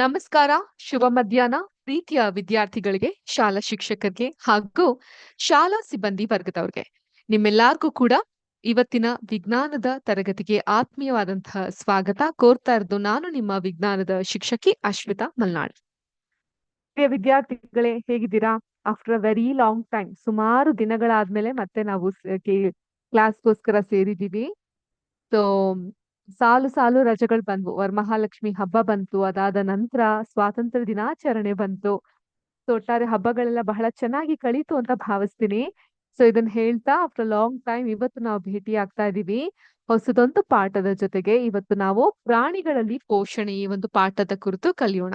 ನಮಸ್ಕಾರ, ಶುಭ ಮಧ್ಯಾಹ್ನ. ಪ್ರೀತಿಯ ವಿದ್ಯಾರ್ಥಿಗಳಿಗೆ, ಶಾಲಾ ಶಿಕ್ಷಕರಿಗೆ ಹಾಗೂ ಶಾಲಾ ಸಿಬ್ಬಂದಿ ವರ್ಗದವ್ರಿಗೆ. ನಿಮ್ಮೆಲ್ಲರಿಗೂ ಕೂಡ ಇವತ್ತಿನ ವಿಜ್ಞಾನದ ತರಗತಿಗೆ ಆತ್ಮೀಯವಾದಂತಹ ಸ್ವಾಗತ. ಕೋರ್ತಾ ಇರೋದು ನಾನು, ನಿಮ್ಮ ವಿಜ್ಞಾನದ ಶಿಕ್ಷಕಿ ಅಶ್ವಿತಾ ಮಲ್ನಾಡ್. ವಿದ್ಯಾರ್ಥಿಗಳೇ, ಹೇಗಿದ್ದೀರಾ? After a very long time ಸುಮಾರು ದಿನಗಳಾದ್ಮೇಲೆ ಮತ್ತೆ ನಾವು ಕ್ಲಾಸ್ಗೋಸ್ಕರ ಸೇರಿದೀವಿ ಸೊ ಸಾಲು ಸಾಲು ರಜೆಗಳು ಬಂದ್ವು. ವರಮಹಾಲಕ್ಷ್ಮಿ ಹಬ್ಬ ಬಂತು. ಅದಾದ ನಂತರ ಸ್ವಾತಂತ್ರ್ಯ ದಿನಾಚರಣೆ ಬಂತು. ಸೊ ಒಟ್ಟಾರೆ ಹಬ್ಬಗಳೆಲ್ಲ ಬಹಳ ಚೆನ್ನಾಗಿ ಕಳೀತು ಅಂತ ಭಾವಿಸ್ತೀನಿ. ಸೊ ಇದನ್ನ ಹೇಳ್ತಾ ಆಫ್ಟರ್ ಲಾಂಗ್ ಟೈಮ್ ಇವತ್ತು ನಾವು ಭೇಟಿ ಆಗ್ತಾ ಇದೀವಿ. ಹೊಸದೊಂದು ಪಾಠದ ಜೊತೆಗೆ ಇವತ್ತು ನಾವು ಪ್ರಾಣಿಗಳಲ್ಲಿ ಪೋಷಣೆ ಈ ಒಂದು ಪಾಠದ ಕುರಿತು ಕಲಿಯೋಣ.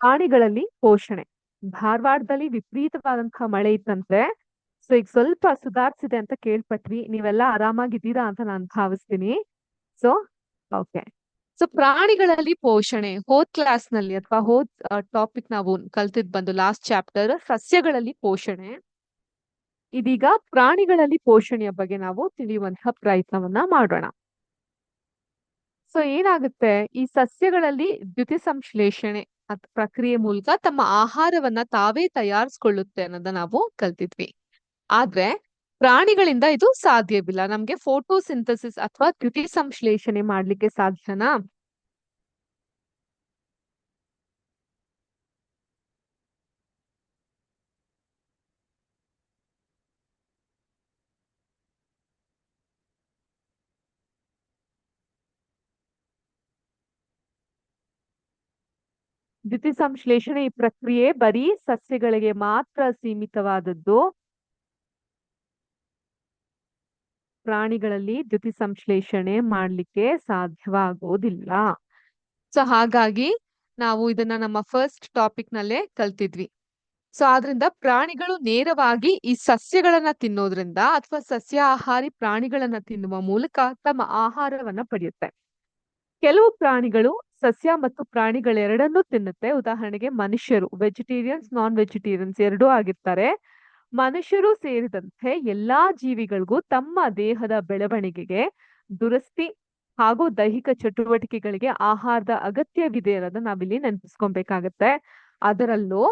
ಪ್ರಾಣಿಗಳಲ್ಲಿ ಪೋಷಣೆ. ಧಾರವಾಡದಲ್ಲಿ ವಿಪರೀತವಾದಂತಹ ಮಳೆ ಇತ್ತಂತೆ ಸೊ ಈಗ ಸ್ವಲ್ಪ ಸುಧಾರಿಸಿದೆ ಅಂತ ಕೇಳ್ಪಟ್ವಿ. ನೀವೆಲ್ಲ ಆರಾಮಾಗಿದ್ದೀರಾ ಅಂತ ನಾನು ಭಾವಿಸ್ತೀನಿ. So, okay. ಸೊ ಪ್ರಾಣಿಗಳಲ್ಲಿ ಪೋಷಣೆ, ಹೋದ್ ಕ್ಲಾಸ್ನಲ್ಲಿ ಅಥವಾ ಹೋದ್ ಟಾಪಿಕ್ ನಾವು ಕಲ್ತಿದ್ ಬಂದು ಲಾಸ್ಟ್ ಚಾಪ್ಟರ್ ಸಸ್ಯಗಳಲ್ಲಿ ಪೋಷಣೆ. ಇದೀಗ ಪ್ರಾಣಿಗಳಲ್ಲಿ ಪೋಷಣೆಯ ಬಗ್ಗೆ ನಾವು ತಿಳಿಯುವಂತಹ ಪ್ರಯತ್ನವನ್ನ ಮಾಡೋಣ. ಸೊ ಏನಾಗುತ್ತೆ? ಈ ಸಸ್ಯಗಳಲ್ಲಿ ದ್ಯುತಿ ಸಂಶ್ಲೇಷಣೆ ಪ್ರಕ್ರಿಯೆ ಮೂಲಕ ತಮ್ಮ ಆಹಾರವನ್ನ ತಾವೇ ತಯಾರಿಸ್ಕೊಳ್ಳುತ್ತೆ ಅನ್ನೋದನ್ನ ನಾವು ಕಲ್ತಿದ್ವಿ. ಆದ್ರೆ ಪ್ರಾಣಿಗಳಿಂದ ಇದು ಸಾಧ್ಯವಿಲ್ಲ. ನಮ್ಗೆ ಫೋಟೋಸಿಂಥಸಿಸ್ ಅಥವಾ ದ್ಯುತಿ ಸಂಶ್ಲೇಷಣೆ ಮಾಡ್ಲಿಕ್ಕೆ ಸಾಧ್ಯನಾ? ದ್ಯುತಿ ಸಂಶ್ಲೇಷಣೆ ಈ ಪ್ರಕ್ರಿಯೆ ಬರೀ ಸಸ್ಯಗಳಿಗೆ ಮಾತ್ರ ಸೀಮಿತವಾದದ್ದು. ಪ್ರಾಣಿಗಳಲ್ಲಿ ದ್ಯುತಿ ಸಂಶ್ಲೇಷಣೆ ಮಾಡ್ಲಿಕ್ಕೆ ಸಾಧ್ಯವಾಗೋದಿಲ್ಲ. ಸೊ ಹಾಗಾಗಿ ನಾವು ಇದನ್ನ ನಮ್ಮ ಫಸ್ಟ್ ಟಾಪಿಕ್ ನಲ್ಲೇ ಕಲ್ತಿದ್ವಿ. ಸೊ ಆದ್ರಿಂದ ಪ್ರಾಣಿಗಳು ನೇರವಾಗಿ ಈ ಸಸ್ಯಗಳನ್ನ ತಿನ್ನೋದ್ರಿಂದ ಅಥವಾ ಸಸ್ಯಾಹಾರಿ ಪ್ರಾಣಿಗಳನ್ನ ತಿನ್ನುವ ಮೂಲಕ ತಮ್ಮ ಆಹಾರವನ್ನ ಪಡೆಯುತ್ತೆ. ಕೆಲವು ಪ್ರಾಣಿಗಳು ಸಸ್ಯ ಮತ್ತು ಪ್ರಾಣಿಗಳೆರಡನ್ನೂ ತಿನ್ನುತ್ತೆ. ಉದಾಹರಣೆಗೆ ಮನುಷ್ಯರು ವೆಜಿಟೇರಿಯನ್ಸ್ ನಾನ್ ವೆಜಿಟೇರಿಯನ್ಸ್ ಎರಡೂ ಆಗಿರ್ತಾರೆ. ಮನುಷ್ಯರು ಸೇರಿದಂತೆ ಎಲ್ಲಾ ಜೀವಿಗಳಿಗೂ ತಮ್ಮ ದೇಹದ ಬೆಳವಣಿಗೆಗೆ ದುರಸ್ತಿ ಹಾಗೂ ದೈಹಿಕ ಚಟುವಟಿಕೆಗಳಿಗೆ ಆಹಾರದ ಅಗತ್ಯವಿದೆ ಅನ್ನೋದನ್ನ ನಾವಿಲ್ಲಿ ನೆನಪಿಸ್ಕೊಬೇಕಾಗತ್ತೆ. ಅದರಲ್ಲೂ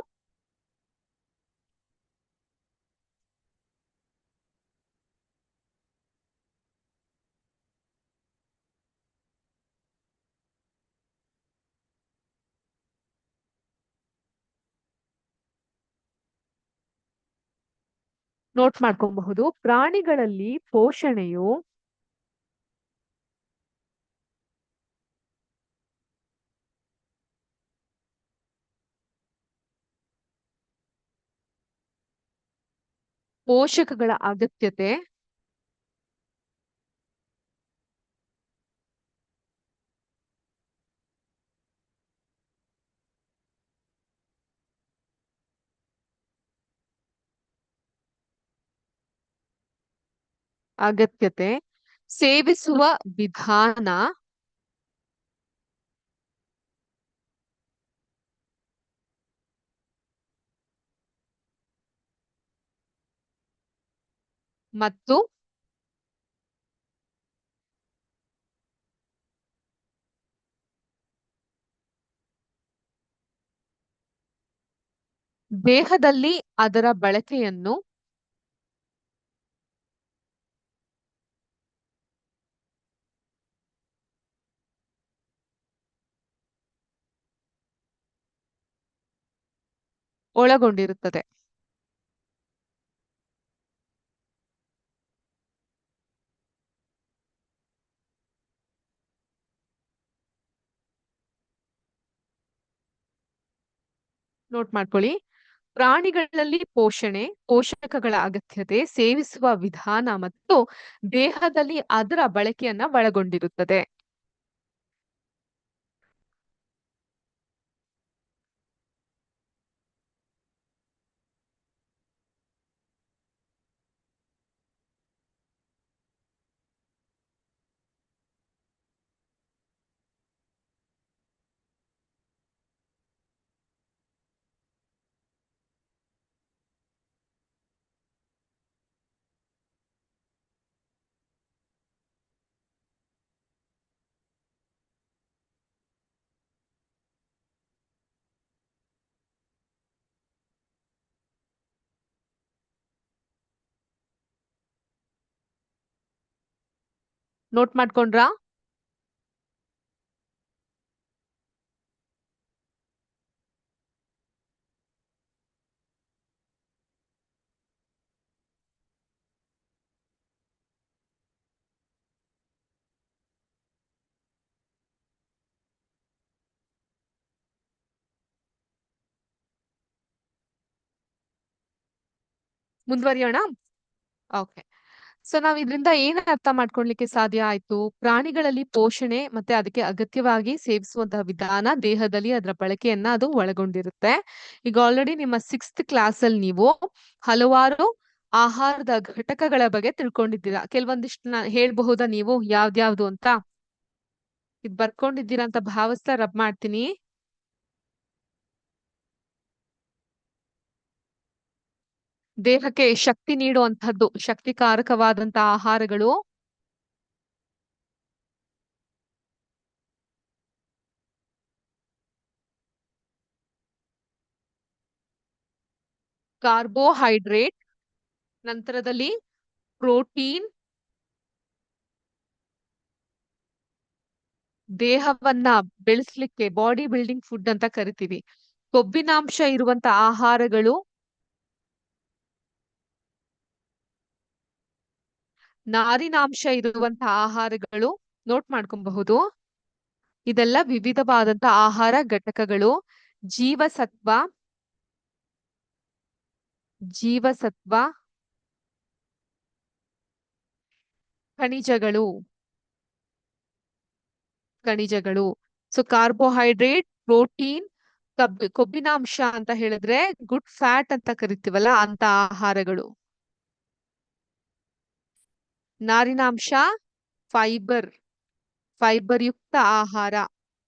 ನೋಟ್ ಮಾಡ್ಕೊಬಹುದು. ಪ್ರಾಣಿಗಳಲ್ಲಿ ಪೋಷಣೆಯು ಪೋಷಕಗಳ ಅಗತ್ಯತೆ. ಅಗತ್ಯತೆ. ಸೇವಿಸುವ ವಿಧಾನ. ಮತ್ತು ದೇಹದಲ್ಲಿ ಅದರ ಬಳಕೆಯನ್ನು ಒಳಗೊಂಡಿರುತ್ತದೆ. ನೋಟ್ ಮಾಡ್ಕೊಳ್ಳಿ. ಪ್ರಾಣಿಗಳಲ್ಲಿ ಪೋಷಣೆ ಪೋಷಕಗಳ ಅಗತ್ಯತೆ ಸೇವಿಸುವ ವಿಧಾನ ಮತ್ತು ದೇಹದಲ್ಲಿ ಅದರ ಬಳಕೆಯನ್ನ ಒಳಗೊಂಡಿರುತ್ತದೆ. ನೋಟ್ ಮಾಡ್ಕೊಂಡ್ರಾ? ಮುಂದುವರಿಯೋಣ? ಓಕೆ ಸೊ ನಾವ್ ಇದರಿಂದ ಏನ್ ಅರ್ಥ ಮಾಡ್ಕೊಳ್ಲಿಕ್ಕೆ ಸಾಧ್ಯ ಆಯ್ತು? ಪ್ರಾಣಿಗಳಲ್ಲಿ ಪೋಷಣೆ ಮತ್ತೆ ಅದಕ್ಕೆ ಅಗತ್ಯವಾಗಿ ಸೇವಿಸುವಂತಹ ವಿಧಾನ ದೇಹದಲ್ಲಿ ಅದರ ಬಳಕೆಯನ್ನ ಅದು ಒಳಗೊಂಡಿರುತ್ತೆ. ಈಗ ಆಲ್ರೆಡಿ ನಿಮ್ಮ ಸಿಕ್ಸ್ತ್ ಕ್ಲಾಸ್ ಅಲ್ಲಿ ನೀವು ಹಲವಾರು ಆಹಾರದ ಘಟಕಗಳ ಬಗ್ಗೆ ತಿಳ್ಕೊಂಡಿದ್ದೀರಾ. ಕೆಲವೊಂದಿಷ್ಟು ಹೇಳ್ಬಹುದಾ ನೀವು? ಯಾವ್ದ್ಯಾವ್ದು ಅಂತ? ಇದ್ ಬರ್ಕೊಂಡಿದ್ದೀರಾ ಅಂತ ಭಾವಿಸ್ತಾ ರಬ್ ಮಾಡ್ತೀನಿ. ದೇಹಕ್ಕೆ ಶಕ್ತಿ ನೀಡುವಂತಹದ್ದು, ಶಕ್ತಿಕಾರಕವಾದಂತಹ ಆಹಾರಗಳು. ಕಾರ್ಬೋಹೈಡ್ರೇಟ್, ನಂತರದಲ್ಲಿ ಪ್ರೋಟೀನ್. ದೇಹವನ್ನ ಬೆಳೆಸ್ಲಿಕ್ಕೆ, ಬಾಡಿ ಬಿಲ್ಡಿಂಗ್ ಫುಡ್ ಅಂತ ಕರಿತೀವಿ. ಕೊಬ್ಬಿನಾಂಶ ಇರುವಂತ ಆಹಾರಗಳು. ನಾರಿನಾಂಶ ಇರುವಂತಹ ಆಹಾರಗಳು ನೋಟ್ ಮಾಡ್ಕೊಬಹುದು. ಇದೆಲ್ಲ ವಿವಿಧವಾದಂತ ಆಹಾರ ಘಟಕಗಳು. ಜೀವಸತ್ವ ಜೀವಸತ್ವ, ಖನಿಜಗಳು ಖನಿಜಗಳು. ಸೊ ಕಾರ್ಬೋಹೈಡ್ರೇಟ್ ಪ್ರೋಟೀನ್ ಕಬ್ಬಿ ಕೊಬ್ಬಿನಾಂಶ ಅಂತ ಹೇಳಿದ್ರೆ ಗುಡ್ ಫ್ಯಾಟ್ ಅಂತ ಕರಿತೀವಲ್ಲ ಅಂತ ಆಹಾರಗಳು. ನಾರಿನಾಂಶ ಫೈಬರ್ ಫೈಬರ್ ಯುಕ್ತ ಆಹಾರ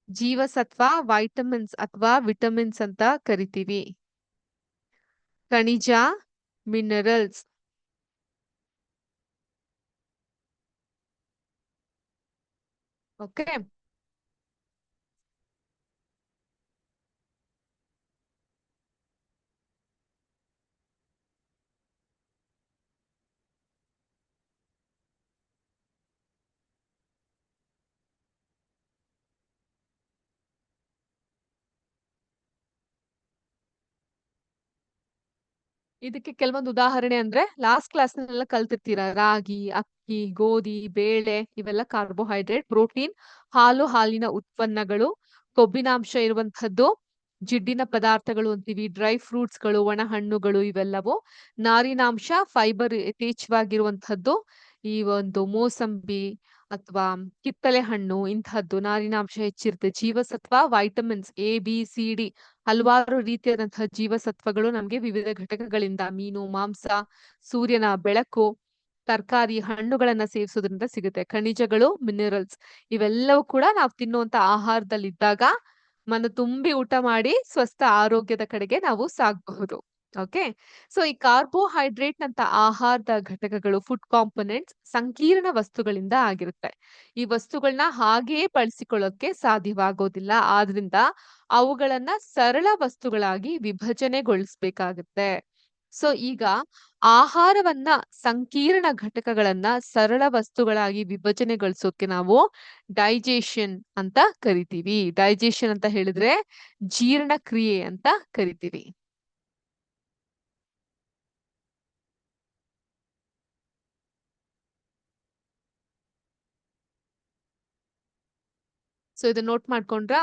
ಜೀವಸತ್ವ ವೈಟಮಿನ್ಸ್ ಅಥವಾ ವಿಟಮಿನ್ಸ್ ಅಂತ ಕರಿತೀವಿ. ಖನಿಜ ಮಿನರಲ್ಸ್ ಓಕೆ ಇದಕ್ಕೆ ಕೆಲವೊಂದು ಉದಾಹರಣೆ ಅಂದ್ರೆ ಲಾಸ್ಟ್ ಕ್ಲಾಸ್ ನೆಲ್ಲ ಕಲ್ತಿರ್ತೀರ? ರಾಗಿ, ಅಕ್ಕಿ, ಗೋಧಿ, ಬೇಳೆ ಇವೆಲ್ಲ ಕಾರ್ಬೋಹೈಡ್ರೇಟ್ ಪ್ರೋಟೀನ್ ಹಾಲು, ಹಾಲಿನ ಉತ್ಪನ್ನಗಳು, ಕೊಬ್ಬಿನಾಂಶ ಇರುವಂತಹದ್ದು ಜಿಡ್ಡಿನ ಪದಾರ್ಥಗಳು ಅಂತೀವಿ ಡ್ರೈ ಫ್ರೂಟ್ಸ್ಗಳು ಒಣ ಹಣ್ಣುಗಳು ಇವೆಲ್ಲವೂ, ನಾರಿನಾಂಶ ಫೈಬರ್ ಯಥೇಚ್ಛವಾಗಿರುವಂತಹದ್ದು ಈ ಒಂದು ಮೋಸಂಬಿ ಅಥವಾ ಕಿತ್ತಳೆ ಹಣ್ಣು ಇಂತಹದ್ದು ನಾರಿನಾಂಶ ಹೆಚ್ಚಿರುತ್ತೆ. ಜೀವಸತ್ವ vitamins A B C D ಹಲವಾರು ರೀತಿಯಾದಂತಹ ಜೀವಸತ್ವಗಳು ನಮ್ಗೆ ವಿವಿಧ ಘಟಕಗಳಿಂದ ಮೀನು, ಮಾಂಸ, ಸೂರ್ಯನ ಬೆಳಕು, ತರಕಾರಿ, ಹಣ್ಣುಗಳನ್ನ ಸೇವಿಸೋದ್ರಿಂದ ಸಿಗುತ್ತೆ. ಖನಿಜಗಳು ಮಿನರಲ್ಸ್ ಇವೆಲ್ಲವೂ ಕೂಡ ನಾವು ತಿನ್ನುವಂತ ಆಹಾರದಲ್ಲಿದ್ದಾಗ ಮನ ತುಂಬಿ ಊಟ ಮಾಡಿ, ಸ್ವಸ್ಥ ಆರೋಗ್ಯದ ಕಡೆಗೆ ನಾವು ಸಾಗಬಹುದು ಓಕೆ ಸೊ ಈ ಕಾರ್ಬೋಹೈಡ್ರೇಟ್ ನಂತ ಆಹಾರದ ಘಟಕಗಳು ಫುಡ್ ಕಾಂಪೊನೆಂಟ್ಸ್ ಸಂಕೀರ್ಣ ವಸ್ತುಗಳಿಂದ ಆಗಿರುತ್ತೆ. ಈ ವಸ್ತುಗಳನ್ನ ಹಾಗೆಯೇ ಬಳಸಿಕೊಳ್ಳೋಕೆ ಸಾಧ್ಯವಾಗೋದಿಲ್ಲ. ಆದ್ರಿಂದ ಅವುಗಳನ್ನ ಸರಳ ವಸ್ತುಗಳಾಗಿ ವಿಭಜನೆಗೊಳಿಸ್ಬೇಕಾಗುತ್ತೆ. ಸೊ ಈಗ ಆಹಾರವನ್ನ ಸಂಕೀರ್ಣ ಘಟಕಗಳನ್ನ ಸರಳ ವಸ್ತುಗಳಾಗಿ ವಿಭಜನೆಗೊಳಿಸೋಕೆ ನಾವು ಡೈಜೆಷನ್ ಅಂತ ಕರಿತೀವಿ. ಡೈಜೆಷನ್ ಅಂತ ಹೇಳಿದ್ರೆ ಜೀರ್ಣಕ್ರಿಯೆ ಅಂತ ಕರಿತೀವಿ. ಸೊ ಇದು ನೋಟ್ ಮಾಡ್ಕೊಂಡ್ರಾ?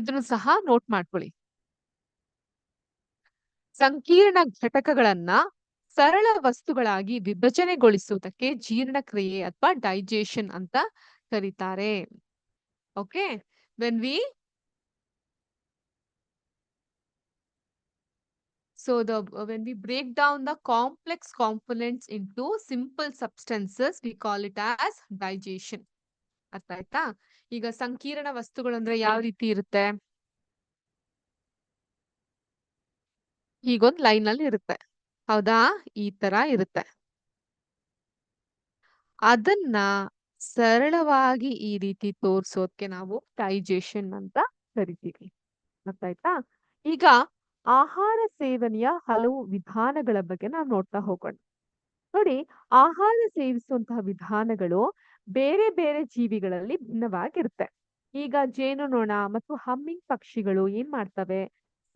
ಇದನ್ನು ಸಹ ನೋಟ್ ಮಾಡ್ಕೊಳ್ಳಿ ಸಂಕೀರ್ಣ ಘಟಕಗಳನ್ನ ಸರಳ ವಸ್ತುಗಳಾಗಿ ವಿಭಜನೆಗೊಳಿಸುವುದಕ್ಕೆ ಜೀರ್ಣಕ್ರಿಯೆ ಅಥವಾ ಡೈಜೆಷನ್ ಅಂತ ಕರೀತಾರೆ okay when we So the when we break down the complex components into simple substances, we call it as digestion. ಅರ್ಥ ಆಯ್ತಾ ಈಗ ಸಂಕೀರ್ಣ ವಸ್ತುಗಳು ಅಂದ್ರೆ ಯಾವ ರೀತಿ ಇರುತ್ತೆ? ಹೀಗೊಂದ್ ಲೈನ್ ಅಲ್ಲಿ ಇರುತ್ತೆ. ಹೌದಾ? ಈ ತರ ಇರುತ್ತೆ. ಅದನ್ನ ಸರಳವಾಗಿ ಈ ರೀತಿ ತೋರ್ಸೋದ್ಕೆ ನಾವು ಡೈಜೆಷನ್ ಅಂತ ಕರಿತೀವಿ. ಗೊತ್ತಾಯ್ತಾ ಈಗ ಆಹಾರ ಸೇವನೆಯ ಹಲವು ವಿಧಾನಗಳ ಬಗ್ಗೆ ನಾವು ನೋಡ್ತಾ ಹೋಗೋಣ. ನೋಡಿ, ಆಹಾರ ಸೇವಿಸುವಂತಹ ವಿಧಾನಗಳು ಬೇರೆ ಬೇರೆ ಜೀವಿಗಳಲ್ಲಿ ಭಿನ್ನವಾಗಿರುತ್ತೆ. ಈಗ ಜೇನುನೊಣ ಮತ್ತು ಹಮ್ಮಿಂಗ್ ಪಕ್ಷಿಗಳು ಏನ್ ಮಾಡ್ತವೆ?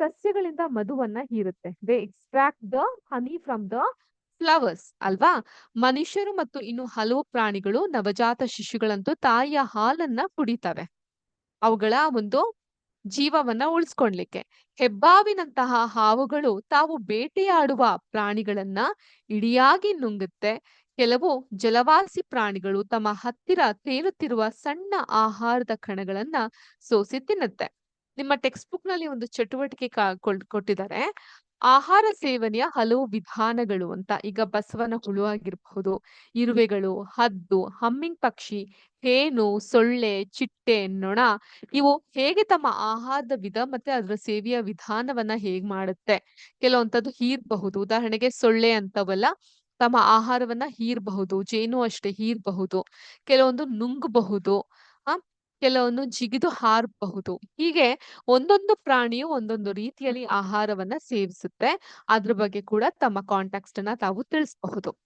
ಸಸ್ಯಗಳಿಂದ ಮಧುವನ್ನ ಹೀರುತ್ತೆ. They extract the honey from the flowers ಅಲ್ವಾ? ಮನುಷ್ಯರು ಮತ್ತು ಇನ್ನು ಹಲವು ಪ್ರಾಣಿಗಳು ನವಜಾತ ಶಿಶುಗಳಂತೂ ತಾಯಿಯ ಹಾಲನ್ನ ಕುಡಿತವೆ. ಅವುಗಳ ಒಂದು ಜೀವವನ್ನ ಉಳಿಸ್ಕೊಳ್ಲಿಕ್ಕೆ. ಹೆಬ್ಬಾವಿನಂತಹ ಹಾವುಗಳು ತಾವು ಬೇಟೆಯಾಡುವ ಪ್ರಾಣಿಗಳನ್ನ ಇಡಿಯಾಗಿ ನುಂಗುತ್ತೆ. ಕೆಲವು ಜಲವಾಸಿ ಪ್ರಾಣಿಗಳು ತಮ್ಮ ಹತ್ತಿರ ತೇಲುತ್ತಿರುವ ಸಣ್ಣ ಆಹಾರದ ಕಣಗಳನ್ನ ಸೋಸಿ ತಿನ್ನುತ್ತೆ. ನಿಮ್ಮ ಟೆಕ್ಸ್ಟ್ ಬುಕ್ನಲ್ಲಿ ಒಂದು ಚಟುವಟಿಕೆ ಕೊಟ್ಟಿದ್ದಾರೆ. ಆಹಾರ ಸೇವನೆಯ ಹಲವು ವಿಧಾನಗಳು ಅಂತ. ಈಗ ಬಸವನ ಹುಳು ಆಗಿರಬಹುದು, ಇರುವೆಗಳು, ಹದ್ದು, ಹಮ್ಮಿಂಗ್ ಪಕ್ಷಿ, ಹೇನು, ಸೊಳ್ಳೆ, ಚಿಟ್ಟೆ, ನೊಣ, ಇವು ಹೇಗೆ ತಮ್ಮ ಆಹಾರದ ವಿಧ ಮತ್ತೆ ಅದರ ಸೇವೆಯ ವಿಧಾನವನ್ನ ಹೇಗ್ ಮಾಡುತ್ತೆ? ಕೆಲವೊಂಥದ್ದು ಹೀರ್ಬಹುದು. ಉದಾಹರಣೆಗೆ ಸೊಳ್ಳೆ ಅಂತವಲ್ಲ ತಮ್ಮ ಆಹಾರವನ್ನ ಹೀರ್ಬಹುದು, ಜೇನು ಅಷ್ಟೇ ಹೀರ್ಬಹುದು, ಕೆಲವೊಂದು ನುಂಗಬಹುದು, ಆ, ಕೆಲವೊಂದು ಜಿಗಿದು ಹಾರಬಹುದು. ಹೀಗೆ ಒಂದೊಂದು ಪ್ರಾಣಿಯು ಒಂದೊಂದು ರೀತಿಯಲ್ಲಿ ಆಹಾರವನ್ನ ಸೇವಿಸುತ್ತೆ. ಅದ್ರ ಬಗ್ಗೆ ಕೂಡ ತಮ್ಮ ಕಾಂಟ್ಯಾಕ್ಟ್ ಅನ್ನ ತಾವು ತಿಳಿಸಬಹುದು.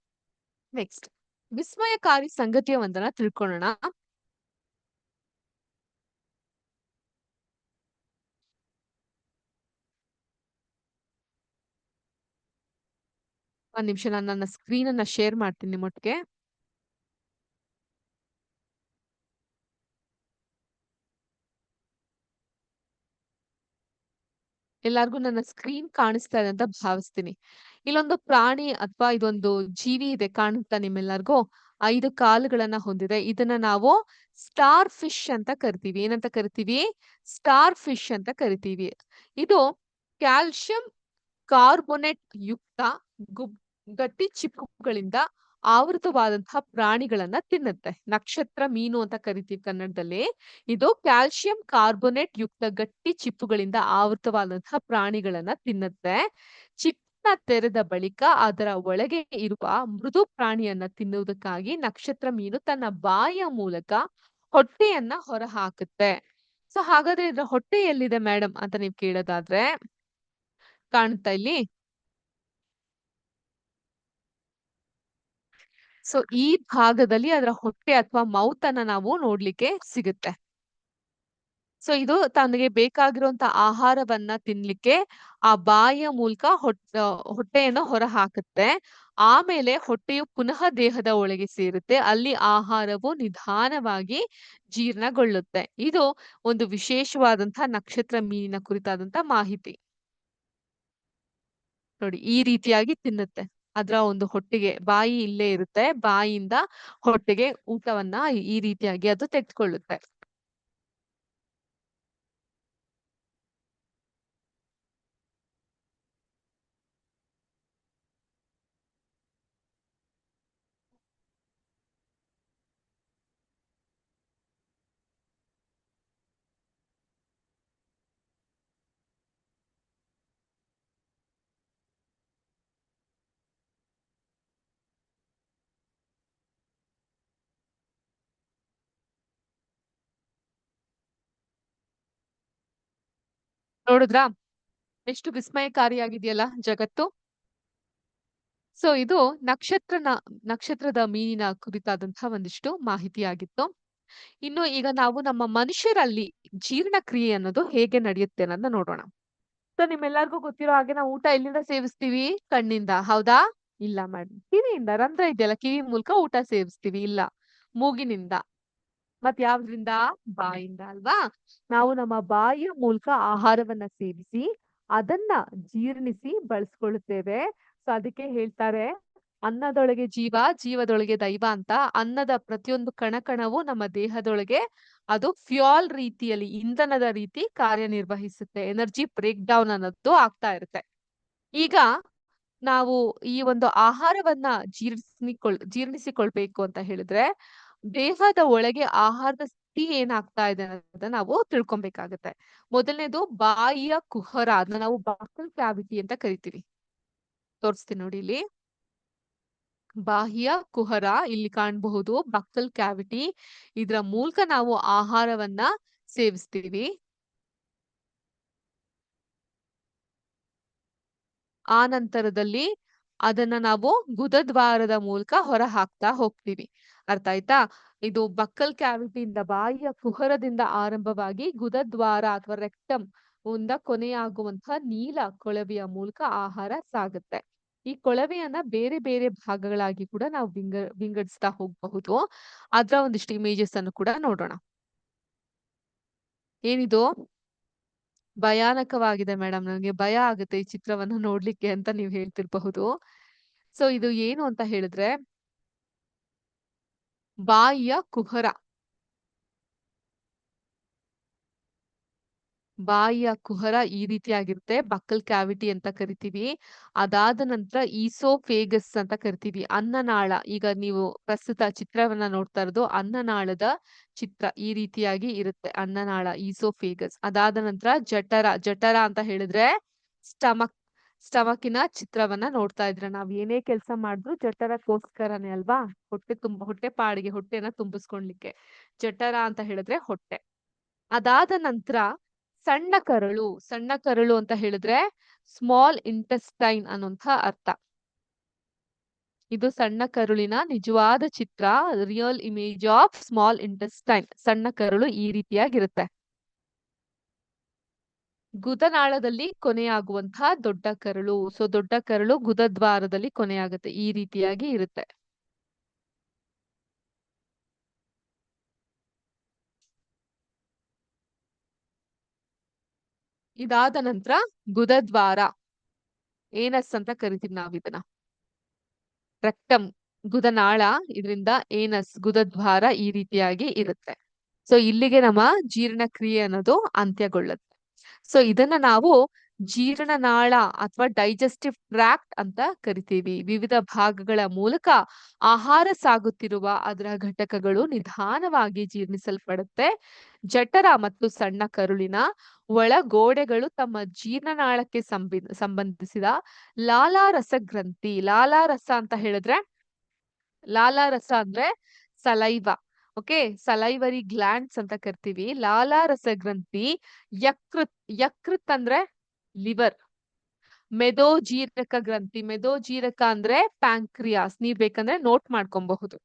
ನೆಕ್ಸ್ಟ್ ವಿಸ್ಮಯಕಾರಿ ಸಂಗತಿಯ ಒಂದನ್ನ ತಿಳ್ಕೊಳ್ಳೋಣ. ಒಂದ್ ನಿಮಿಷ ನಾನು ನನ್ನ ಸ್ಕ್ರೀನ್ ಅನ್ನ ಶೇರ್ ಮಾಡ್ತೀನಿ ನಿಮ್ಮೊಟ್ಟಿಗೆ. ಎಲ್ಲಾರ್ಗು ನನ್ನ ಸ್ಕ್ರೀನ್ ಕಾಣಿಸ್ತಾ ಇದೆ ಅಂತ ಭಾವಿಸ್ತೀನಿ. ಇಲ್ಲೊಂದು ಪ್ರಾಣಿ ಅಥವಾ ಇದೊಂದು ಜೀವಿ ಇದೆ ಕಾಣುತ್ತಾ ನಿಮ್ಮೆಲ್ಲರಿಗೂ? ಐದು ಕಾಲುಗಳನ್ನ ಹೊಂದಿದೆ. ಇದನ್ನ ನಾವು ಸ್ಟಾರ್ ಫಿಶ್ ಅಂತ ಕರಿತೀವಿ. ಏನಂತ ಕರಿತೀವಿ? ಸ್ಟಾರ್ ಫಿಶ್ ಅಂತ ಕರಿತೀವಿ. ಇದು ಕ್ಯಾಲ್ಸಿಯಂ ಕಾರ್ಬೊನೇಟ್ ಯುಕ್ತ ಗುಬ್ ಗಟ್ಟಿ ಚಿಪ್ಪುಗಳಿಂದ ಆವೃತವಾದಂತಹ ಪ್ರಾಣಿಗಳನ್ನ ತಿನ್ನುತ್ತೆ. ನಕ್ಷತ್ರ, ಮೀನು ಅಂತ ಕರಿತೀವಿ ಕನ್ನಡದಲ್ಲಿ. ಇದು ಕ್ಯಾಲ್ಸಿಯಂ ಕಾರ್ಬೋನೇಟ್ ಯುಕ್ತ ಗಟ್ಟಿ ಚಿಪ್ಪುಗಳಿಂದ ಆವೃತವಾದಂತಹ ಪ್ರಾಣಿಗಳನ್ನ ತಿನ್ನುತ್ತೆ. ಚಿಕ್ಕ ತೆರೆದ ಬಳಿಕ ಅದರ ಒಳಗೆ ಇರುವ ಮೃದು ಪ್ರಾಣಿಯನ್ನ ತಿನ್ನುವುದಕ್ಕಾಗಿ ನಕ್ಷತ್ರ, ಮೀನು ತನ್ನ ಬಾಯಿಯ ಮೂಲಕ ಹೊಟ್ಟೆಯನ್ನ ಹೊರ ಹಾಕುತ್ತೆ ಸೊ ಹಾಗಾದ್ರೆ ಇದ್ರ ಹೊಟ್ಟೆ ಎಲ್ಲಿದೆ ಮೇಡಮ್ ಅಂತ ನೀವ್ ಕೇಳೋದಾದ್ರೆ ಕಾಣ್ತಾ ಇಲ್ಲಿ. ಸೊ ಈ ಭಾಗದಲ್ಲಿ ಅದರ ಹೊಟ್ಟೆ ಅಥವಾ ಮೌತ್ ಅನ್ನ ನಾವು ನೋಡ್ಲಿಕ್ಕೆ ಸಿಗುತ್ತೆ. ಸೊ ಇದು ತನಗೆ ಬೇಕಾಗಿರುವಂತ ಆಹಾರವನ್ನ ತಿನ್ಲಿಕ್ಕೆ ಆ ಬಾಯಿಯ ಮೂಲಕ ಹೊಟ್ಟ ಹೊಟ್ಟೆಯನ್ನು ಹೊರ ಹಾಕುತ್ತೆ ಆಮೇಲೆ ಹೊಟ್ಟೆಯು ಪುನಃ ದೇಹದ ಒಳಗೆ ಸೇರುತ್ತೆ. ಅಲ್ಲಿ ಆಹಾರವು ನಿಧಾನವಾಗಿ ಜೀರ್ಣಗೊಳ್ಳುತ್ತೆ. ಇದು ಒಂದು ವಿಶೇಷವಾದಂತಹ ನಕ್ಷತ್ರ ಮೀನಿನ ಕುರಿತಾದಂತ ಮಾಹಿತಿ. ನೋಡಿ, ಈ ರೀತಿಯಾಗಿ ತಿನ್ನುತ್ತೆ. ಅದ್ರ ಒಂದು ಹೊಟ್ಟೆಗೆ ಬಾಯಿ ಇಲ್ಲೇ ಇರುತ್ತೆ. ಬಾಯಿಯಿಂದ ಹೊಟ್ಟೆಗೆ ಊಟವನ್ನ ಈ ರೀತಿಯಾಗಿ ಅದು ತೆಗೆದುಕೊಳ್ಳುತ್ತೆ. ನೋಡಿದ್ರಾ? ಎಷ್ಟು ವಿಸ್ಮಯಕಾರಿಯಾಗಿದೆಯಲ್ಲ ಜಗತ್ತು. ಸೊ ಇದು ನಕ್ಷತ್ರನ, ನಕ್ಷತ್ರದ ಮೀನಿನ ಕುರಿತಾದಂತಹ ಒಂದಿಷ್ಟು ಮಾಹಿತಿಯಾಗಿತ್ತು. ಇನ್ನು ಈಗ ನಾವು ನಮ್ಮ ಮನುಷ್ಯರಲ್ಲಿ ಜೀರ್ಣಕ್ರಿಯೆ ಅನ್ನೋದು ಹೇಗೆ ನಡೆಯುತ್ತೆ ಅನ್ನೋದನ್ನ ನೋಡೋಣ. ಸೊ ನಿಮ್ಮೆಲ್ಲರಿಗೂ ಗೊತ್ತಿರೋ ಹಾಗೆ ನಾವು ಊಟ ಎಲ್ಲಿಂದ ಸೇವಿಸ್ತೀವಿ? ಕಣ್ಣಿಂದ, ಹೌದಾ? ಇಲ್ಲ ಮೇಡಮ್ ಕಿವಿಯಿಂದ, ರಂಧ್ರ ಇದೆಯಲ್ಲ, ಕಿವಿ ಮೂಲಕ ಊಟ ಸೇವಿಸ್ತೀವಿ, ಇಲ್ಲ. ಮೂಗಿನಿಂದ. ಮತ್ ಯಾವ್ದ್ರಿಂದ? ಬಾಯಿಂದ ಅಲ್ವಾ? ನಾವು ನಮ್ಮ ಬಾಯಿಯ ಮೂಲಕ ಆಹಾರವನ್ನ ಸೇವಿಸಿ, ಅದನ್ನ ಜೀರ್ಣಿಸಿ ಬಳಸ್ಕೊಳ್ಳುತ್ತೇವೆ. ಸೊ ಅದಕ್ಕೆ ಹೇಳ್ತಾರೆ, ಅನ್ನದೊಳಗೆ ಜೀವ, ಜೀವದೊಳಗೆ ದೈವ ಅಂತ. ಅನ್ನದ ಪ್ರತಿಯೊಂದು ಕಣಕಣವು ನಮ್ಮ ದೇಹದೊಳಗೆ ಅದು ಫ್ಯೂಲ್ ರೀತಿಯಲ್ಲಿ, ಇಂಧನದ ರೀತಿ ಕಾರ್ಯನಿರ್ವಹಿಸುತ್ತೆ. ಎನರ್ಜಿ ಬ್ರೇಕ್ ಡೌನ್ ಅನ್ನೋದು ಆಗ್ತಾ ಇರುತ್ತೆ. ಈಗ ನಾವು ಈ ಒಂದು ಆಹಾರವನ್ನ ಜೀರ್ಣಿಸಿಕೊಳ್ ಜೀರ್ಣಿಸಿಕೊಳ್ಬೇಕು ಅಂತ ಹೇಳಿದ್ರೆ ದೇಹದ ಒಳಗೆ ಆಹಾರದ ಸ್ಥಿತಿ ಏನಾಗ್ತಾ ಇದೆ ಅನ್ನೋದನ್ನ ನಾವು ತಿಳ್ಕೊಬೇಕಾಗತ್ತೆ. ಮೊದಲನೇದು ಬಾಯಿಯ ಕುಹರ ಅದನ್ನ ನಾವು ಬಾಕಲ್ ಕ್ಯಾವಿಟಿ ಅಂತ ಕರಿತೀವಿ. ತೋರಿಸ್ತೀನಿ ನೋಡಿ ಇಲ್ಲಿ. ಬಾಹ್ಯ ಕುಹರ ಇಲ್ಲಿ ಕಾಣಬಹುದು ಬಕ್ಕಲ್ ಕ್ಯಾವಿಟಿ. ಇದರ ಮೂಲಕ ನಾವು ಆಹಾರವನ್ನ ಸೇವಿಸ್ತೀವಿ. ಆ ನಂತರದಲ್ಲಿ ಅದನ್ನ ನಾವು ಗುದದ್ವಾರದ ಮೂಲಕ ಹೊರ ಹಾಕ್ತಾ ಹೋಗ್ತೀವಿ. ಅರ್ಥ ಆಯ್ತಾ? ಇದು ಬಕ್ಕಲ್ ಕ್ಯಾವಿಟಿಯಿಂದ ಬಾಯಿಯ ಕುಹರದಿಂದ ಆರಂಭವಾಗಿ ಗುದದ್ವಾರ ಅಥವಾ ರೆಕ್ಟಮ್ ಇಂದ ಕೊನೆಯಾಗುವಂತಹ ನೀಲ ಕೊಳವೆಯ ಮೂಲಕ ಆಹಾರ ಸಾಗುತ್ತೆ. ಈ ಕೊಳವೆಯನ್ನ ಬೇರೆ ಬೇರೆ ಭಾಗಗಳಾಗಿ ಕೂಡ ನಾವು ವಿಂಗ, ವಿಂಗಡಿಸ್ತಾ ಹೋಗಬಹುದು. ಅದ್ರ ಒಂದಿಷ್ಟು ಇಮೇಜಸ್ ಅನ್ನು ಕೂಡ ನೋಡೋಣ. ಏನಿದು? ಭಯಾನಕವಾಗಿದೆ ಮೇಡಮ್ ನನಗೆ ಭಯ ಆಗುತ್ತೆ ಈ ಚಿತ್ರವನ್ನು ನೋಡ್ಲಿಕ್ಕೆ ಅಂತ ನೀವು ಹೇಳ್ತಿರ್ಬಹುದು. ಸೊ ಇದು ಏನು ಅಂತ ಹೇಳಿದ್ರೆ ಬಾಯಿಯ ಕುಹರ. ಬಾಯಿಯ ಕುಹರ ಈ ರೀತಿಯಾಗಿರುತ್ತೆ. ಬಕ್ಕಲ್ ಕ್ಯಾವಿಟಿ ಅಂತ ಕರಿತೀವಿ. ಅದಾದ ನಂತರ ಈಸೋಫೇಗಸ್ ಅಂತ ಕರಿತೀವಿ. ಅನ್ನನಾಳ. ಈಗ ನೀವು ಪ್ರಸ್ತುತ ಚಿತ್ರವನ್ನ ನೋಡ್ತಾ ಇರೋದು ಅನ್ನನಾಳದ ಚಿತ್ರ ಈ ರೀತಿಯಾಗಿ ಇರುತ್ತೆ. ಅನ್ನನಾಳ, ಈಸೋಫೇಗಸ್. ಅದಾದ ನಂತರ ಜಠರ. ಜಠರ ಅಂತ ಹೇಳಿದ್ರೆ ಸ್ಟಮಕ್. ಸ್ಟಮಕಿನ ಚಿತ್ರವನ್ನ ನೋಡ್ತಾ ಇದ್ರ. ನಾವ್ ಏನೇ ಕೆಲಸ ಮಾಡಿದ್ರು ಜಠರಕ್ಕೋಸ್ಕರನೇ ಅಲ್ವಾ? ಹೊಟ್ಟೆ ತುಂಬ, ಹೊಟ್ಟೆ ಪಾಡಿಗೆ, ಹೊಟ್ಟೆನ ತುಂಬಿಸ್ಕೊಳ್ಲಿಕ್ಕೆ. ಜಠರ ಅಂತ ಹೇಳಿದ್ರೆ ಹೊಟ್ಟೆ. ಅದಾದ ನಂತರ ಸಣ್ಣ ಕರಳು ಸಣ್ಣ ಕರಳು ಅಂತ ಹೇಳಿದ್ರೆ ಸ್ಮಾಲ್ ಇಂಟೆಸ್ಟೈನ್ ಅನ್ನೋಂಥ ಅರ್ಥ. ಇದು ಸಣ್ಣ ಕರುಳಿನ ನಿಜವಾದ ಚಿತ್ರ real image of small intestine ಸಣ್ಣ ಕರುಳು ಈ ರೀತಿಯಾಗಿರುತ್ತೆ. ಗುದನಾಳದಲ್ಲಿ ಕೊನೆಯಾಗುವಂತಹ ದೊಡ್ಡ ಕರಳು. ಸೊ ದೊಡ್ಡ ಕರಳು ಗುದದ್ವಾರದಲ್ಲಿ ಕೊನೆಯಾಗುತ್ತೆ. ಈ ರೀತಿಯಾಗಿ ಇರುತ್ತೆ. ಇದಾದ ನಂತರ ಗುದದ್ವಾರ. ಏನಸ್ ಅಂತ ಕರಿತೀವಿ ನಾವ್ ಇದನ್ನ ರಕ್ತಂ, ಗುದನಾಳ, ಇದರಿಂದ ಏನಸ್, ಗುದದ್ವಾರ ಈ ರೀತಿಯಾಗಿ ಇರುತ್ತೆ. ಸೊ ಇಲ್ಲಿಗೆ ನಮ್ಮ ಜೀರ್ಣಕ್ರಿಯೆ ಅನ್ನೋದು ಅಂತ್ಯಗೊಳ್ಳುತ್ತೆ. ಸೊ ಇದನ್ನ ನಾವು ಜೀರ್ಣನಾಳ ಅಥವಾ ಡೈಜೆಸ್ಟಿವ್ ಟ್ರ್ಯಾಕ್ಟ್ ಅಂತ ಕರಿತೀವಿ. ವಿವಿಧ ಭಾಗಗಳ ಮೂಲಕ ಆಹಾರ ಸಾಗುತ್ತಿರುವ ಅದರ ಘಟಕಗಳು ನಿಧಾನವಾಗಿ ಜೀರ್ಣಿಸಲ್ಪಡುತ್ತೆ. ಜಠರ ಮತ್ತು ಸಣ್ಣ ಕರುಳಿನ ಒಳಗೋಡೆಗಳು ತಮ್ಮ ಜೀರ್ಣನಾಳಕ್ಕೆ ಸಂಬಿ, ಸಂಬಂಧಿಸಿದ ಲಾಲಾರಸ ಗ್ರಂಥಿ ಲಾಲಾರಸ ಅಂತ ಹೇಳಿದ್ರೆ, ಲಾಲಾರಸ ಅಂದ್ರೆ ಸಲೈವ. ಓಕೆ, ಸಲೈವರಿ ಗ್ಲ್ಯಾಂಡ್ಸ್ ಅಂತ ಕರಿತೀವಿ. ಲಾಲಾರಸ ಗ್ರಂಥಿ ಯಕೃತ್ ಯಕೃತ್ ಅಂದ್ರೆ ಲಿವರ್. ಮೆದೋಜೀರಕ ಗ್ರಂಥಿ. ಮೆದೋಜೀರಕ ಅಂದ್ರೆ ಪ್ಯಾಂಕ್ರಿಯಾಸ್. ನೀವ್ ಬೇಕಂದ್ರೆ ನೋಟ್ ಮಾಡ್ಕೊಬಹುದು.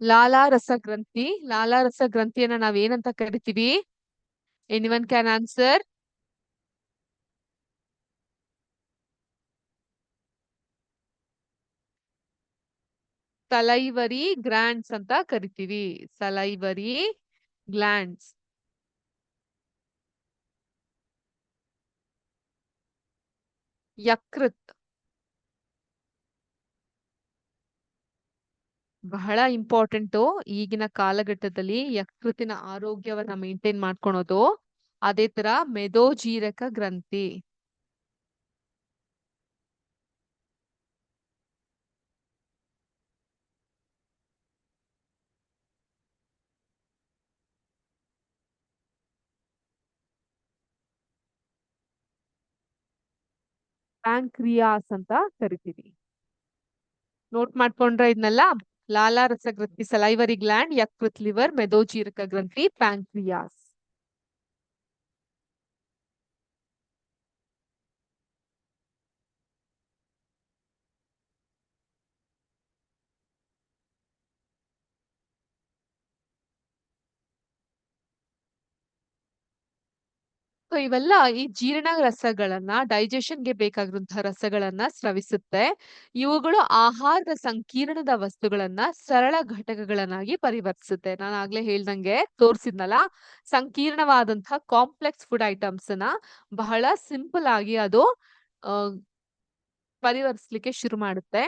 ಲಾಲಾರಸ ಗ್ರಂಥಿ ಲಾಲಾರಸ ಗ್ರಂಥಿಯನ್ನ ನಾವ್ ಏನಂತ ಕರಿತೀವಿ? Anyone can answer salivary glands ಅಂತ ಕರಿತೀವಿ. ಸಲೈವರಿ ಗ್ಲ್ಯಾಂಡ್ಸ್ ಯಕೃತ್. ಬಹಳ ಇಂಪಾರ್ಟೆಂಟ್ ಈಗಿನ ಕಾಲಘಟ್ಟದಲ್ಲಿ ಯಕೃತಿನ ಆರೋಗ್ಯವನ್ನ ಮೇಂಟೈನ್ ಮಾಡ್ಕೊಳೋದು. ಅದೇ ತರ ಮೆದೋಜೀರಕ ಗ್ರಂಥಿ. ಪ್ಯಾಂಕ್ರಿಯಾಸ್ ಅಂತ ಕರಿತೀವಿ. ನೋಟ್ ಮಾಡ್ಕೊಂಡ್ರ ಇದನ್ನೆಲ್ಲ ಲಾಲಾ ರಸಗ್ರಂಥಿ ಸಲೈವರಿ ಗ್ಲ್ಯಾಂಡ್ ಯಕೃತ್ ಲಿವರ್ ಮೆದೋಜೀರಕ ಗ್ರಂಥಿ ಪ್ಯಾಂಕ್ರಿಯಾಸ್. ಸೊ ಇವೆಲ್ಲ ಈ ಜೀರ್ಣ ರಸಗಳನ್ನ ಡೈಜೆಷನ್ಗೆ ಬೇಕಾಗಿರುವಂತಹ ರಸಗಳನ್ನ ಸ್ರವಿಸುತ್ತೆ. ಇವುಗಳು ಆಹಾರದ ಸಂಕೀರ್ಣದ ವಸ್ತುಗಳನ್ನ ಸರಳ ಘಟಕಗಳನ್ನಾಗಿ ಪರಿವರ್ತಿಸುತ್ತೆ. ನಾನು ಆಗ್ಲೇ ಹೇಳ್ದಂಗೆ ತೋರಿಸಿದ್ನಲ್ಲ, ಸಂಕೀರ್ಣವಾದಂತಹ ಕಾಂಪ್ಲೆಕ್ಸ್ ಫುಡ್ ಐಟಮ್ಸ್ನ ಬಹಳ ಸಿಂಪಲ್ ಆಗಿ ಅದು ಪರಿವರ್ತಿಸ್ಲಿಕ್ಕೆ ಶುರು ಮಾಡುತ್ತೆ.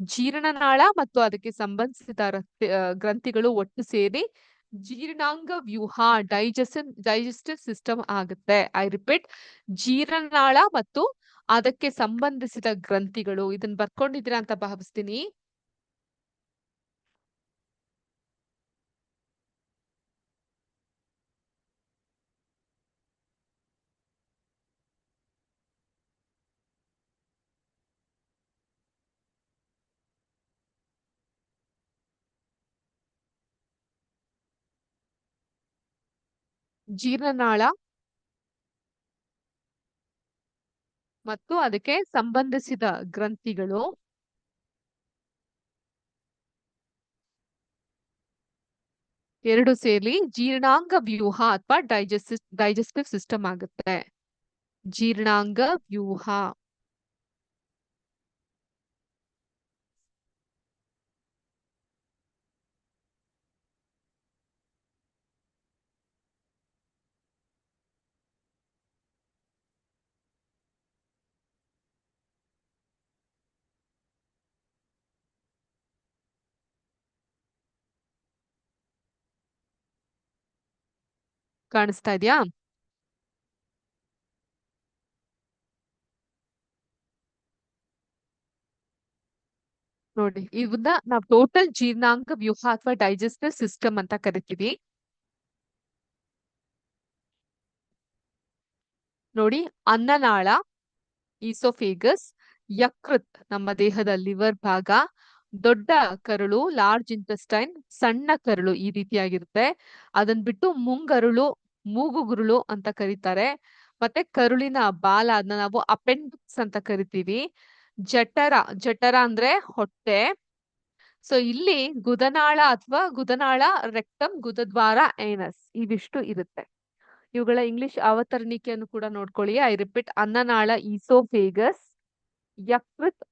ಜೀರ್ಣನಾಳ ಮತ್ತು ಅದಕ್ಕೆ ಸಂಬಂಧಿಸಿದ ಗ್ರಂಥಿಗಳು ಒಟ್ಟು ಸೇರಿ ಜೀರ್ಣಾಂಗ ವ್ಯೂಹ ಡೈಜೆಷನ್ ಡೈಜೆಸ್ಟಿವ್ ಸಿಸ್ಟಮ್ ಆಗುತ್ತೆ. ಐ ರಿಪೀಟ್ ಜೀರ್ಣನಾಳ ಮತ್ತು ಅದಕ್ಕೆ ಸಂಬಂಧಿಸಿದ ಗ್ರಂಥಿಗಳು. ಇದನ್ನ ಬರ್ಕೊಂಡಿದ್ದೀರಾ ಅಂತ ಭಾವಿಸ್ತೀನಿ. ಜೀರ್ಣನಾಳ ಮತ್ತು ಅದಕ್ಕೆ ಸಂಬಂಧಿಸಿದ ಗ್ರಂಥಿಗಳು. ಎರಡು ಸೇರಿ ಜೀರ್ಣಾಂಗ ವ್ಯೂಹ ಅಥವಾ ಡೈಜೆಸ್ಟಿವ್ ಡೈಜೆಸ್ಟಿವ್ ಸಿಸ್ಟಮ್ ಆಗುತ್ತೆ. ಜೀರ್ಣಾಂಗ ವ್ಯೂಹ. ಕಾಣಿಸ್ತಾ ಇದೆಯಾ? ನೋಡಿ ಇವನ್ನ ನಾವು ಟೋಟಲ್ ಜೀರ್ಣಾಂಗ ವ್ಯೂಹ ಅಥವಾ ಡೈಜೆಸ್ಟಿವ್ ಸಿಸ್ಟಮ್ ಅಂತ ಕರಿತೀವಿ. ನೋಡಿ, ಅನ್ನನಾಳ ಈಸೋಫೇಗಸ್ ಯಕೃತ್, ನಮ್ಮ ದೇಹದ ಲಿವರ್ ಭಾಗ ದೊಡ್ಡ ಕರುಳು ಲಾರ್ಜ್ ಇಂಟೆಸ್ಟೈನ್ ಸಣ್ಣ ಕರುಳು ಈ ರೀತಿಯಾಗಿರುತ್ತೆ. ಅದನ್ ಬಿಟ್ಟು ಮುಂಗರುಳು, ಮೂಗುಗುರುಳು ಅಂತ ಕರೀತಾರೆ. ಮತ್ತೆ ಕರುಳಿನ ಬಾಲ ಅದನ್ನ ನಾವು ಅಪೆಂಡಿಕ್ಸ್ ಅಂತ ಕರಿತೀವಿ. ಜಠರ ಜಠರ ಅಂದ್ರೆ ಹೊಟ್ಟೆ. ಸೊ ಇಲ್ಲಿ ಗುದನಾಳ ಅಥವಾ ಗುದನಾಳ ರೆಕ್ಟಮ್ ಗುದದ್ವಾರ ಏನಸ್ ಇವಿಷ್ಟು ಇರುತ್ತೆ. ಇವುಗಳ ಇಂಗ್ಲಿಷ್ ಅವತರಣಿಕೆಯನ್ನು ಕೂಡ ನೋಡ್ಕೊಳ್ಳಿ. ಐ ರಿಪೀಟ್ ಅನ್ನನಾಳ ಈಸೋಫೇಗಸ್ ಯಕೃತ್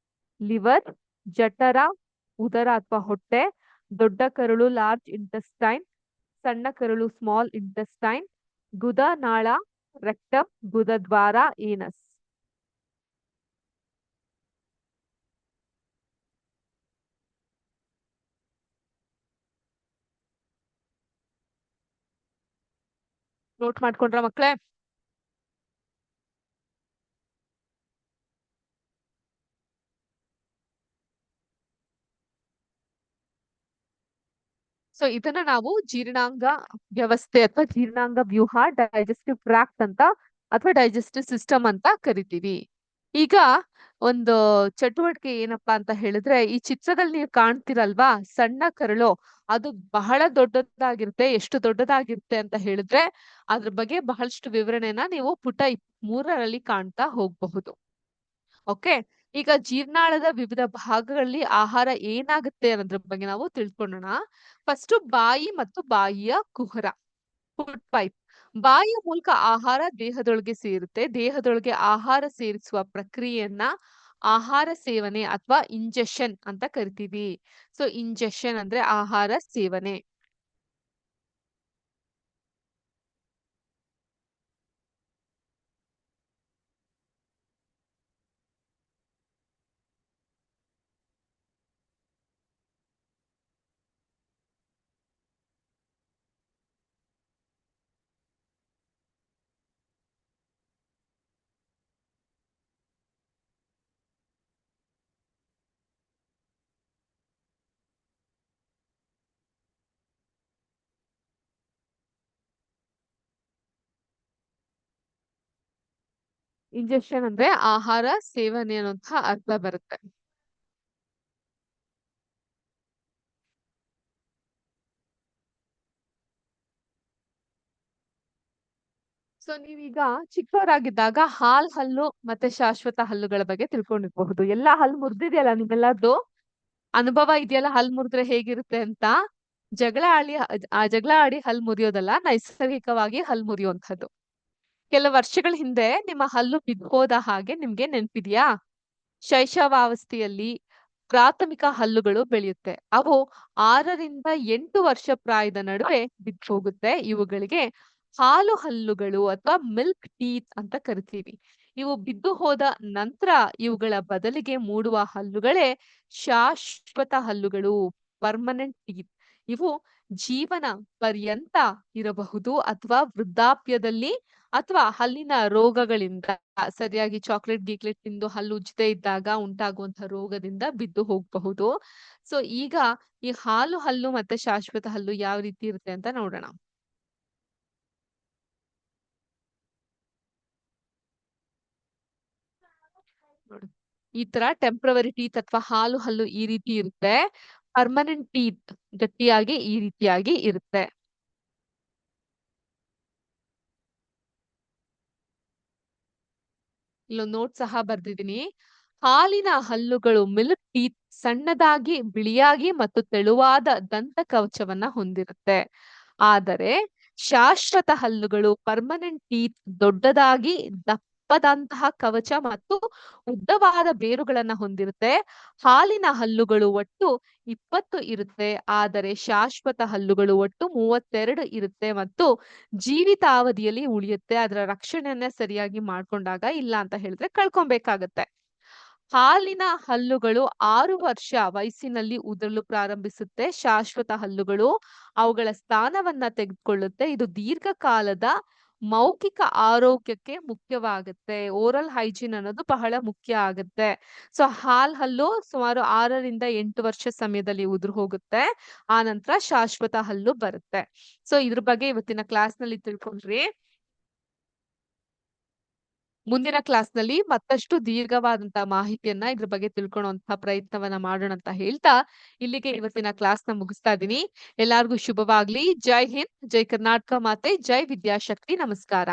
ಲಿವರ್ ಜಠರ ಉದರ ಅಥವಾ ಹೊಟ್ಟೆ, ದೊಡ್ಡ ಕರುಳು ಲಾರ್ಜ್ ಇಂಟೆಸ್ಟೈನ್ ಸಣ್ಣ ಕರುಳು ಸ್ಮಾಲ್ ಇಂಟೆಸ್ಟೈನ್ ಗುದನಾಳ ರೆಕ್ಟಮ್ ಗುದದ್ವಾರ ಏನಸ್. ನೋಟ್ ಮಾಡ್ಕೊಂಡ್ರ ಮಕ್ಳೇ? ಸೊ ಇದನ್ನ ನಾವು ಜೀರ್ಣಾಂಗ ವ್ಯವಸ್ಥೆ ಅಥವಾ ಜೀರ್ಣಾಂಗ ವ್ಯೂಹ ಡೈಜೆಸ್ಟಿವ್ ಟ್ರಾಕ್ಟ್ ಅಂತ ಅಥವಾ ಡೈಜೆಸ್ಟಿವ್ ಸಿಸ್ಟಮ್ ಅಂತ ಕರಿತೀವಿ. ಈಗ ಒಂದು ಚಟುವಟಿಕೆ ಏನಪ್ಪಾ ಅಂತ ಹೇಳಿದ್ರೆ, ಈ ಚಿತ್ರದಲ್ಲಿ ನೀವು ಕಾಣ್ತಿರಲ್ವಾ, ಸಣ್ಣ ಕರಳು, ಅದು ಬಹಳ ದೊಡ್ಡದಾಗಿರುತ್ತೆ, ಎಷ್ಟು ದೊಡ್ಡದಾಗಿರುತ್ತೆ ಅಂತ ಹೇಳಿದ್ರೆ, ಅದ್ರ ಬಗ್ಗೆ ಬಹಳಷ್ಟು ವಿವರಣೆನ ನೀವು ಪುಟ ಮೂರರಲ್ಲಿ ಕಾಣ್ತಾ ಹೋಗಬಹುದು. ಓಕೆ ಈಗ ಜೀರ್ಣಾಳದ ವಿವಿಧ ಭಾಗಗಳಲ್ಲಿ ಆಹಾರ ಏನಾಗುತ್ತೆ ಅನ್ನೋದ್ರ ಬಗ್ಗೆ ನಾವು ತಿಳ್ಕೊಳ್ಳೋಣ ಫಸ್ಟ್ ಬಾಯಿ ಮತ್ತು ಬಾಯಿಯ ಕುಹರ ಫುಡ್ ಪೈಪ್ ಬಾಯಿಯ ಮೂಲಕ ಆಹಾರ ದೇಹದೊಳಗೆ ಸೇರುತ್ತೆ. ದೇಹದೊಳಗೆ ಆಹಾರ ಸೇರಿಸುವ ಪ್ರಕ್ರಿಯೆಯನ್ನ ಆಹಾರ ಸೇವನೆ ಅಥವಾ ಇಂಜೆಕ್ಷನ್ ಅಂತ ಕರಿತೀವಿ. ಸೊ ಇಂಜೆಕ್ಷನ್ ಅಂದ್ರೆ ಆಹಾರ ಸೇವನೆ. ಇಂಜೆಕ್ಷನ್ ಅಂದ್ರೆ ಆಹಾರ, ಸೇವನೆ ಅನ್ನುವಂತಹ ಅರ್ಥ ಬರುತ್ತೆ. ಸೊ ನೀವೀಗ ಚಿಕ್ಕವರಾಗಿದ್ದಾಗ ಹಾಲ್ ಹಲ್ಲು ಮತ್ತೆ ಶಾಶ್ವತ ಹಲ್ಲುಗಳ ಬಗ್ಗೆ ತಿಳ್ಕೊಂಡಿರ್ಬಹುದು. ಎಲ್ಲಾ ಹಲ್ಲು ಮುರಿದಿದೆಯಲ್ಲ ನಿಮ್ಮೆಲ್ಲದ್ದು ಅನುಭವ ಇದೆಯಲ್ಲ ಹಲ್ ಮುರಿದ್ರೆ ಹೇಗಿರುತ್ತೆ ಅಂತ? ಜಗಳ ಆಡಿ ಜಗಳ ಆಡಿ ಹಲ್ ಮುರಿಯೋದಲ್ಲ, ನೈಸರ್ಗಿಕವಾಗಿ ಹಲ್ ಮುರಿಯುವಂತದ್ದು ಕೆಲ ವರ್ಷಗಳ ಹಿಂದೆ ನಿಮ್ಮ ಹಲ್ಲು ಬಿದ್ದೋದ ಹಾಗೆ ನಿಮ್ಗೆ ನೆನ್ಪಿದ್ಯಾ? ಶೈಶವಾವಸ್ಥೆಯಲ್ಲಿ ಪ್ರಾಥಮಿಕ ಹಲ್ಲುಗಳು ಬೆಳೆಯುತ್ತೆ. ಅವು ಆರರಿಂದ ಎಂಟು ವರ್ಷ ಪ್ರಾಯದ ನಡುವೆ ಬಿದ್ದು ಹೋಗುತ್ತೆ ಇವುಗಳಿಗೆ ಹಾಲು ಹಲ್ಲುಗಳು ಅಥವಾ ಮಿಲ್ಕ್ ಟೀತ್ ಅಂತ ಕರಿತೀವಿ. ಇವು ಬಿದ್ದು ಹೋದ ನಂತರ ಇವುಗಳ ಬದಲಿಗೆ ಮೂಡುವ ಹಲ್ಲುಗಳೇ ಶಾಶ್ವತ ಹಲ್ಲುಗಳು, ಪರ್ಮನೆಂಟ್ ಟೀತ್. ಇವು ಜೀವನ ಪರ್ಯಂತ ಇರಬಹುದು ಅಥವಾ ವೃದ್ಧಾಪ್ಯದಲ್ಲಿ ಅಥವಾ ಹಲ್ಲಿನ ರೋಗಗಳಿಂದ ಸರಿಯಾಗಿ ಚಾಕ್ಲೇಟ್ ಗೀಕ್ಲೇಟ್ ತಿಂದು ಹಲ್ಲು ಉಜ್ಜದೆ ಇದ್ದಾಗ ಉಂಟಾಗುವಂತಹ ರೋಗದಿಂದ ಬಿದ್ದು ಹೋಗಬಹುದು. ಸೊ ಈಗ ಈ ಹಾಲು ಹಲ್ಲು ಮತ್ತೆ ಶಾಶ್ವತ ಹಲ್ಲು ಯಾವ ರೀತಿ ಇರುತ್ತೆ ಅಂತ ನೋಡೋಣ. ನೋಡಿ. ಈ ತರ ಟೆಂಪ್ರವರಿ ಟೀತ್ ಅಥವಾ ಹಾಲು ಹಲ್ಲು ಈ ರೀತಿ ಇರುತ್ತೆ. ಪರ್ಮನೆಂಟ್ ಟೀತ್ ಗಟ್ಟಿಯಾಗಿ ಈ ರೀತಿಯಾಗಿ ಇರುತ್ತೆ. ಇಲ್ಲೊಂದು ನೋಟ್ ಸಹ ಬರ್ದಿದ್ದೀನಿ. ಹಾಲಿನ ಹಲ್ಲುಗಳು ಮಿಲ್ಕ್ ಟೀತ್ ಸಣ್ಣದಾಗಿ, ಬಿಳಿಯಾಗಿ ಮತ್ತು ತೆಳುವಾದ ದಂತ ಕವಚವನ್ನ ಹೊಂದಿರುತ್ತೆ. ಆದರೆ ಶಾಶ್ವತ ಹಲ್ಲುಗಳು ಪರ್ಮನೆಂಟ್ ಟೀತ್ ದೊಡ್ಡದಾಗಿ ದಪ್ಪದಂತಹ ಕವಚ ಮತ್ತು ಉದ್ದವಾದ ಬೇರುಗಳನ್ನ ಹೊಂದಿರುತ್ತೆ. ಹಾಲಿನ ಹಲ್ಲುಗಳು ಒಟ್ಟು ಇಪ್ಪತ್ತು ಇರುತ್ತೆ. ಆದರೆ ಶಾಶ್ವತ ಹಲ್ಲುಗಳು ಒಟ್ಟು ಮೂವತ್ತೆರಡು ಇರುತ್ತೆ ಮತ್ತು ಜೀವಿತಾವಧಿಯಲ್ಲಿ ಉಳಿಯುತ್ತೆ. ಅದರ ರಕ್ಷಣೆಯನ್ನ ಸರಿಯಾಗಿ ಮಾಡ್ಕೊಂಡಾಗ ಇಲ್ಲ ಅಂತ ಹೇಳಿದ್ರೆ ಕಳ್ಕೊಬೇಕಾಗತ್ತೆ. ಹಾಲಿನ ಹಲ್ಲುಗಳು ಆರು ವರ್ಷ ವಯಸ್ಸಿನಲ್ಲಿ ಉದುರಲು ಪ್ರಾರಂಭಿಸುತ್ತೆ. ಶಾಶ್ವತ ಹಲ್ಲುಗಳು ಅವುಗಳ ಸ್ಥಾನವನ್ನ ತೆಗೆದುಕೊಳ್ಳುತ್ತೆ. ಇದು ದೀರ್ಘಕಾಲದ ಮೌಖಿಕ ಆರೋಗ್ಯಕ್ಕೆ ಮುಖ್ಯವಾಗುತ್ತೆ. ಓರಲ್ ಹೈಜೀನ್ ಅನ್ನೋದು ಬಹಳ ಮುಖ್ಯ ಆಗುತ್ತೆ. ಸೊ, ಹಾಲ್ ಹಲ್ಲು ಸುಮಾರು ಆರರಿಂದ ಎಂಟು ವರ್ಷ ಸಮಯದಲ್ಲಿ ಉದುರು ಹೋಗುತ್ತೆ. ಆ ನಂತರ ಶಾಶ್ವತ ಹಲ್ಲು ಬರುತ್ತೆ. ಸೊ, ಇದ್ರ ಬಗ್ಗೆ ಇವತ್ತಿನ ಕ್ಲಾಸ್ನಲ್ಲಿ ತಿಳ್ಕೊಂಡ್ರಿ. ಮುಂದಿನ ಕ್ಲಾಸ್ನಲ್ಲಿ ಮತ್ತಷ್ಟು ದೀರ್ಘವಾದಂತ ಮಾಹಿತಿಯನ್ನ ಇದ್ರ ಬಗ್ಗೆ ತಿಳ್ಕೊಳ್ಳುವಂತಹ ಪ್ರಯತ್ನವನ್ನ ಮಾಡೋಣ ಅಂತ ಹೇಳ್ತಾ ಇಲ್ಲಿಗೆ ಇವತ್ತಿನ ಕ್ಲಾಸ್ನ ಮುಗಿಸ್ತಾ ಇದೀನಿ ಎಲ್ಲಾರ್ಗೂ ಶುಭವಾಗ್ಲಿ. ಜೈ ಹಿಂದ್, ಜೈ ಕರ್ನಾಟಕ ಮಾತೆ, ಜೈ ವಿದ್ಯಾಶಕ್ತಿ. ನಮಸ್ಕಾರ.